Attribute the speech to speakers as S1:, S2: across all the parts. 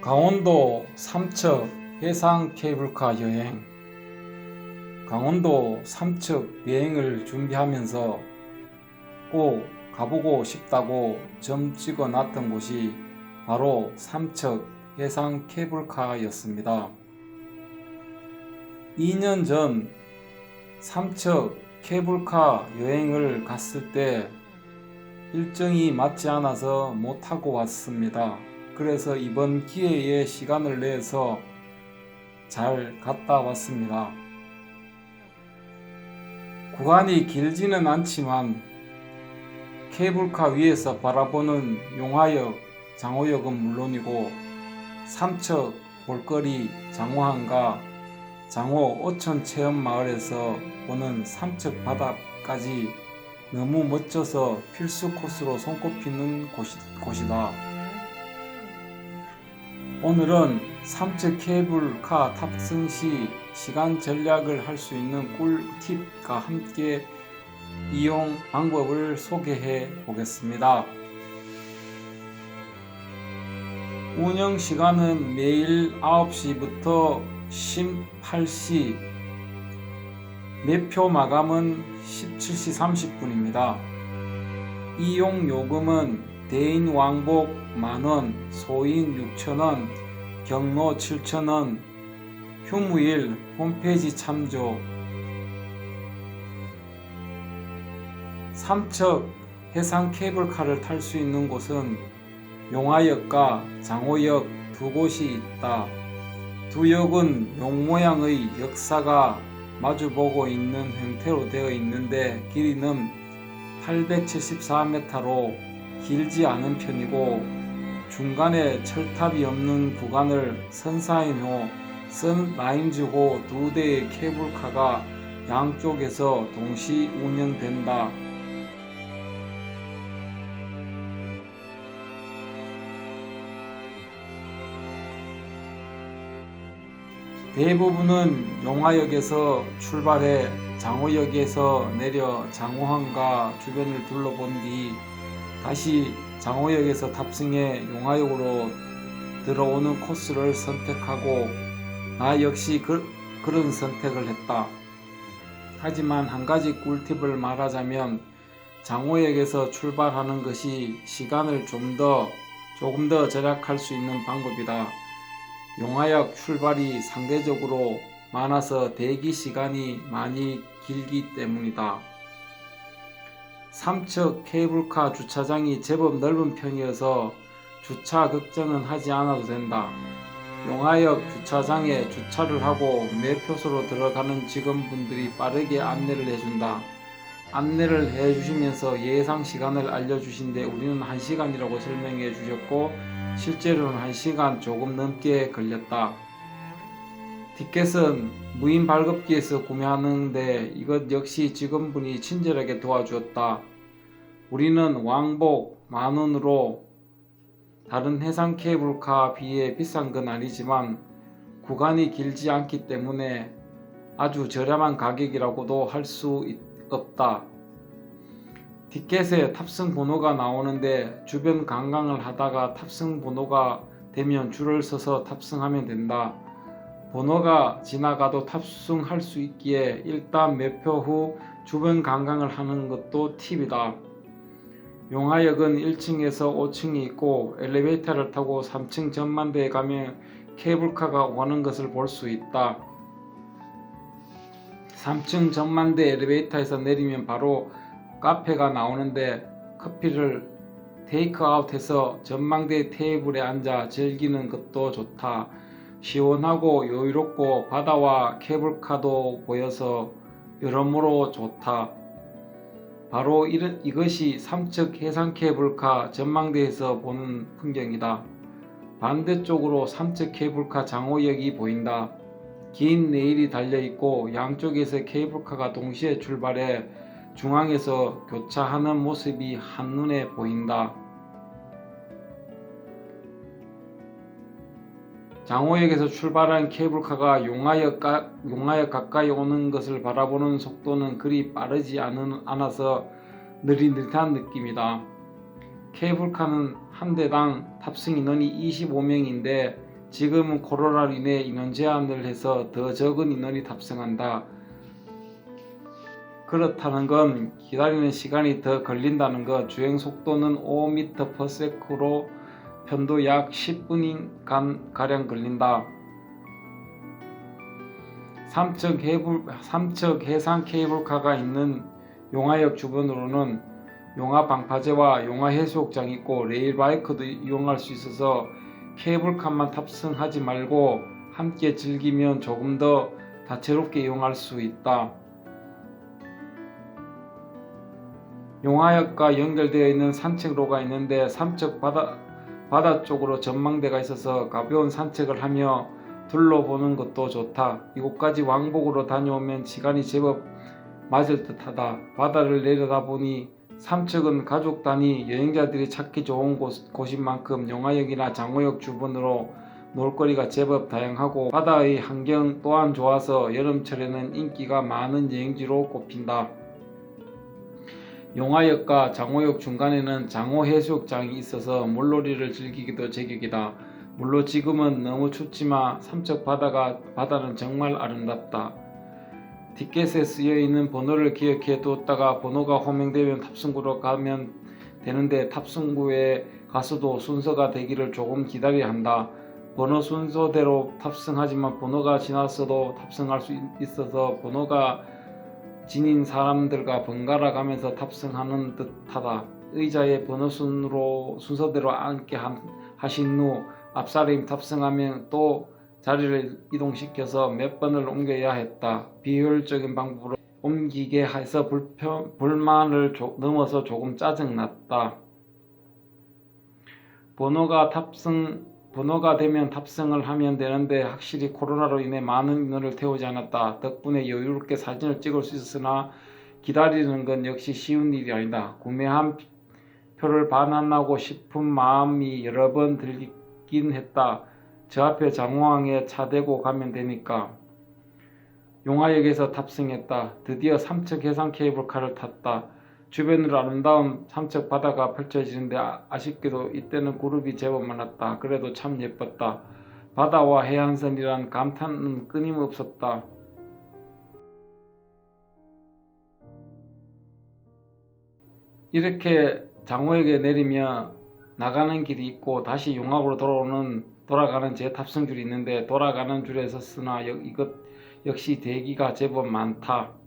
S1: 강원도 삼척 해상 케이블카 여행 강원도 삼척 여행을 준비하면서 꼭 가보고 싶다고 점 찍어 놨던 곳이 바로 삼척 해상 케이블카였습니다. 2년 전 삼척 케이블카 여행을 갔을 때 일정이 맞지 않아서 못 타고 왔습니다. 그래서 이번 기회에 시간을 내서 잘 갔다 왔습니다. 구간이 길지는 않지만 케이블카 위에서 바라보는 용화역, 장호역은 물론이고 삼척, 볼거리, 장호항과 장호 어촌 체험 마을에서 보는 삼척 바다까지 너무 멋져서 필수 코스로 손꼽히는 곳이, 곳이다. 오늘은 삼척 케이블카 탑승 시 시간 전략을 할 수 있는 꿀팁과 함께 이용 방법을 소개해 보겠습니다. 운영 시간은 매일 9시부터 18시, 매표 마감은 17시 30분입니다. 이용 요금은 대인 왕복 만원, 소인 6천원, 경로 7천원, 휴무일 홈페이지 참조. 삼척 해상 케이블카를 탈 수 있는 곳은 용화역과 장호역 두 곳이 있다. 두 역은 용 모양의 역사가 마주보고 있는 형태로 되어 있는데 길이는 874m로 길지 않은 편이고 중간에 철탑이 없는 구간을 선사인호, 선라인즈호 두 대의 케이블카가 양쪽에서 동시 운영된다. 대부분은 용화역에서 출발해 장호역에서 내려 장호항과 주변을 둘러본 뒤 다시 장호역에서 탑승해 용화역으로 들어오는 코스를 선택하고 나 역시 그, 그런 선택을 했다. 하지만 한 가지 꿀팁을 말하자면 장호역에서 출발하는 것이 시간을 좀 더 조금 더 절약할 수 있는 방법이다. 용화역 출발이 상대적으로 많아서 대기 시간이 많이 길기 때문이다. 삼척 케이블카 주차장이 제법 넓은 편이어서 주차 걱정은 하지 않아도 된다. 용화역 주차장에 주차를 하고 매표소로 들어가는 직원분들이 빠르게 안내를 해준다. 안내를 해주시면서 예상 시간을 알려주신데 우리는 1시간이라고 설명해 주셨고 실제로는 1시간 조금 넘게 걸렸다. 티켓은 무인 발급기에서 구매하는데 이것 역시 직원분이 친절하게 도와주었다. 우리는 왕복 만원으로 다른 해상 케이블카 비해 비싼 건 아니지만 구간이 길지 않기 때문에 아주 저렴한 가격이라고도 할 수 없다. 티켓에 탑승 번호가 나오는데 주변 관광을 하다가 탑승 번호가 되면 줄을 서서 탑승하면 된다. 번호가 지나가도 탑승할 수 있기에 일단 매표 후 주변 관광을 하는 것도 팁이다. 용화역은 1층에서 5층이 있고 엘리베이터를 타고 3층 전만대에 가면 케이블카가 오는 것을 볼 수 있다. 3층 전만대 엘리베이터에서 내리면 바로 카페가 나오는데 커피를 테이크아웃해서 전망대 테이블에 앉아 즐기는 것도 좋다. 시원하고 여유롭고 바다와 케이블카도 보여서 여러모로 좋다. 바로 이런, 이것이 삼척 해상 케이블카 전망대에서 보는 풍경이다. 반대쪽으로 삼척 케이블카 장호역이 보인다. 긴 레일이 달려 있고 양쪽에서 케이블카가 동시에 출발해 중앙에서 교차하는 모습이 한눈에 보인다. 장호역에서 출발한 케이블카가 용화역, 가, 용화역 가까이 오는 것을 바라보는 속도는 그리 빠르지 않은, 않아서 느릿느릿한 느낌이다. 케이블카는 한 대당 탑승 인원이 25명인데 지금은 코로나로 인해 인원 제한을 해서 더 적은 인원이 탑승한다. 그렇다는 건 기다리는 시간이 더 걸린다는 것, 주행 속도는 5m/s로 편도 약 10분 가량 걸린다. 삼척, 해불, 삼척 해상 케이블카가 있는 용화역 주변으로는 용화 방파제와 용화 해수욕장이 있고 레일 바이크도 이용할 수 있어서 케이블카만 탑승하지 말고 함께 즐기면 조금 더 다채롭게 이용할 수 있다. 용화역과 연결되어 있는 산책로가 있는데 삼척 바다, 바다 쪽으로 전망대가 있어서 가벼운 산책을 하며 둘러보는 것도 좋다. 이곳까지 왕복으로 다녀오면 시간이 제법 맞을 듯하다. 바다를 내려다보니 삼척은 가족 단위 여행자들이 찾기 좋은 곳, 곳인 만큼 용화역이나 장호역 주변으로 놀거리가 제법 다양하고 바다의 환경 또한 좋아서 여름철에는 인기가 많은 여행지로 꼽힌다. 용화역과 장호역 중간에는 장호해수욕장이 있어서 물놀이를 즐기기도 제격이다. 물론 지금은 너무 춥지만 삼척 바다가 바다는 정말 아름답다. 티켓에 쓰여 있는 번호를 기억해 두었다가 번호가 호명되면 탑승구로 가면 되는데 탑승구에 가서도 순서가 되기를 조금 기다려야 한다. 번호 순서대로 탑승하지만 번호가 지났어도 탑승할 수 있어서 번호가 지닌 사람들과 번갈아 가면서 탑승하는 듯하다. 의자에 번호 순으로 순서대로 앉게 하신 후 앞사람이 탑승하면 또 자리를 이동시켜서 몇 번을 옮겨야 했다. 비효율적인 방법으로 옮기게 해서 불편, 불만을 조, 넘어서 조금 짜증났다. 번호가 탑승 번호가 되면 탑승을 하면 되는데 확실히 코로나로 인해 많은 인원을 태우지 않았다. 덕분에 여유롭게 사진을 찍을 수 있으나 기다리는 건 역시 쉬운 일이 아니다. 구매한 표를 반환하고 싶은 마음이 여러 번 들긴 했다. 저 앞에 장호항에 차 대고 가면 되니까. 용화역에서 탑승했다. 드디어 삼척 해상 케이블카를 탔다. 주변으로 아름다운 삼척 바다가 펼쳐지는데 아, 아쉽게도 이때는 그룹이 제법 많았다. 그래도 참 예뻤다. 바다와 해안선이란 감탄은 끊임없었다. 이렇게 장호역에 내리며 나가는 길이 있고 다시 용학으로 돌아오는 돌아가는 제 탑승줄이 있는데 돌아가는 줄에 섰으나 이것 역시 대기가 제법 많다.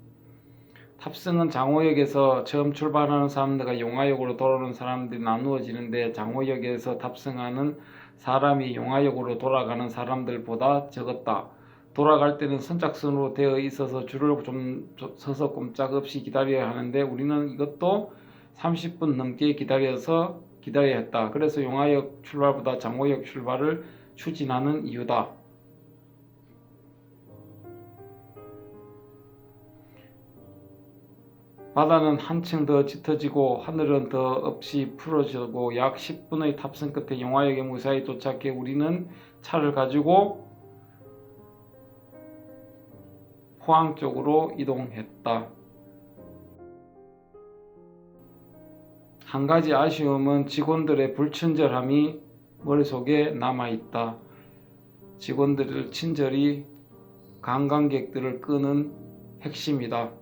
S1: 탑승은 장호역에서 처음 출발하는 사람들과 용화역으로 돌아오는 사람들이 나누어지는데 장호역에서 탑승하는 사람이 용화역으로 돌아가는 사람들보다 적었다. 돌아갈 때는 선착순으로 되어 있어서 줄을 좀 서서 꼼짝없이 기다려야 하는데 우리는 이것도 30분 넘게 기다려서 기다려야 했다. 그래서 용화역 출발보다 장호역 출발을 추진하는 이유다. 바다는 한층 더 짙어지고 하늘은 더 없이 풀어지고 약 10분의 탑승 끝에 용화역에 무사히 도착해 우리는 차를 가지고 포항 쪽으로 이동했다. 한 가지 아쉬움은 직원들의 불친절함이 머릿속에 남아있다. 직원들을 친절히 관광객들을 끄는 핵심이다.